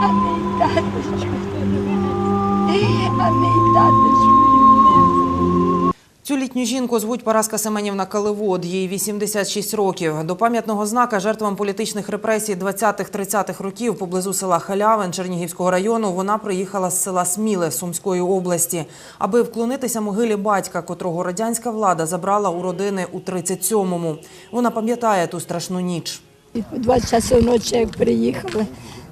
А мій таточку, а Цю літню жінку звуть Параска Семенівна Каливод. Їй 86 років. До пам'ятного знака жертвам політичних репресій 20-30-х років поблизу села Халявин Чернігівського району вона приїхала з села Сміле Сумської області, аби вклонитися могилі батька, котрого радянська влада забрала у родини у 37-му. Вона пам'ятає ту страшну ніч. Два часи ночі, як приїхали,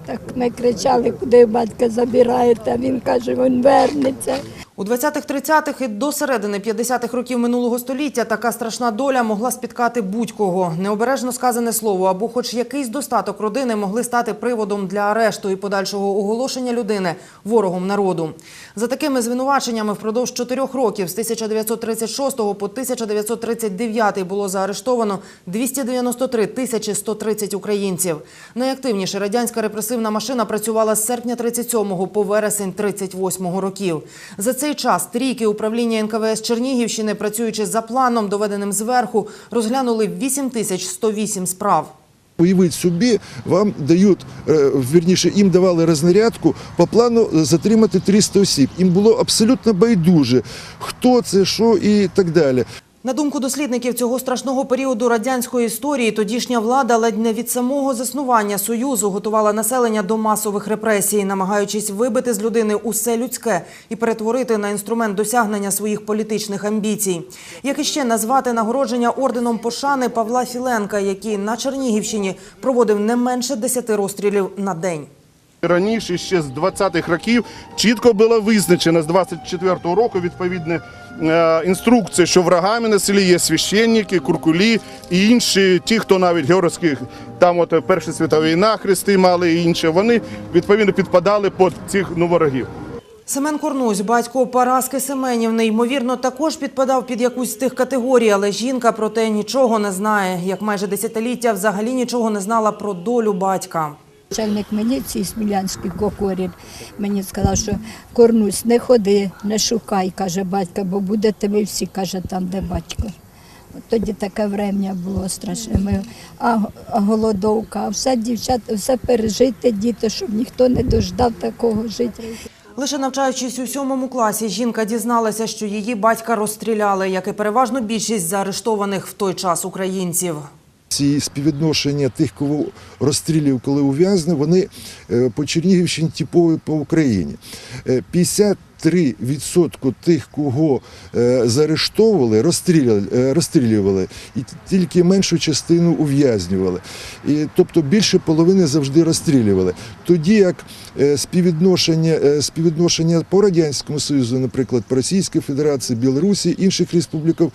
так ми кричали, куди батька забираєте, а він каже, він вернеться. У 20-30-х і до середини 50-х років минулого століття така страшна доля могла спіткати будь-кого. Необережно сказане слово або хоч якийсь достаток родини могли стати приводом для арешту і подальшого оголошення людини ворогом народу. За такими звинуваченнями впродовж чотирьох років з 1936 по 1939 було заарештовано 293 тисячі 130 українців. Найактивніше радянська репресивна машина працювала з серпня 37 по вересень 38 років. За цей час трійки управління НКВС Чернігівщини, працюючи за планом, доведеним зверху, розглянули 8108 справ. Уявіть собі, вам дають, е, вірніше, їм давали рознарядку по плану затримати 300 осіб. Їм було абсолютно байдуже, хто це, що і так далі. На думку дослідників цього страшного періоду радянської історії, тодішня влада ледь не від самого заснування Союзу готувала населення до масових репресій, намагаючись вибити з людини усе людське і перетворити на інструмент досягнення своїх політичних амбіцій. Як іще назвати нагородження орденом пошани Павла Філенка, який на Чернігівщині проводив не менше 10 розстрілів на день. Раніше, ще з 20-х років, чітко було визначено з 24-го року відповідне е, інструкція, що врагами на селі є священники, куркулі і інші, ті, хто навіть георгійських, там от Перша світова війна, хрести мали і інше, вони відповідно підпадали під цих ну, ворогів. Семен Корнусь, батько Параски Семенівни, ймовірно, також підпадав під якусь з тих категорій, але жінка про те нічого не знає. Як майже десятиліття взагалі нічого не знала про долю батька. Начальник міліції Смілянський Кокорін мені сказав, що Корнусь, не ходи, не шукай, каже батько, бо будете ви всі, каже, там, де батько. Тоді таке врем'я було страшне. Ми, а, а все дівчата, все пережити, діти, щоб ніхто не дождав такого життя. Лише навчаючись у сьомому класі, жінка дізналася, що її батька розстріляли, як і переважно більшість заарештованих в той час українців. Ці співвідношення тих, кого розстрілів, коли ув'язне, вони е, по Чернігівщині типові по Україні. Е, 50 3% тих, кого е, заарештовували, розстрілювали, е, розстрілювали і тільки меншу частину ув'язнювали. І, Тобто більше половини завжди розстрілювали. Тоді як е, співвідношення співвідношення по Радянському Союзу, наприклад, по Російській Федерації, Білорусі, інших республіків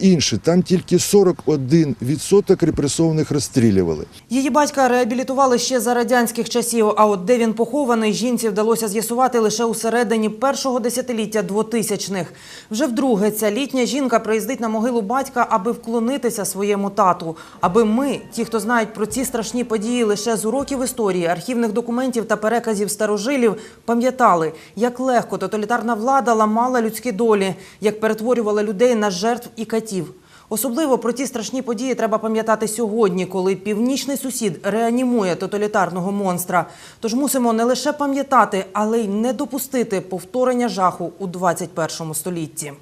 інше. Там тільки 41% репресованих розстрілювали. Її батька реабілітували ще за радянських часів. А от де він похований, жінці вдалося з'ясувати лише у середині першого десятиліття 2000-х. Вже вдруге ця літня жінка приїздить на могилу батька, аби вклонитися своєму тату. Аби ми, ті, хто знають про ці страшні події лише з уроків історії, архівних документів та переказів старожилів, пам'ятали, як легко тоталітарна влада ламала людські долі, як перетворювала людей на жертв і катів. Особливо про ті страшні події треба пам'ятати сьогодні, коли північний сусід реанімує тоталітарного монстра. Тож мусимо не лише пам'ятати, але й не допустити повторення жаху у 21 столітті.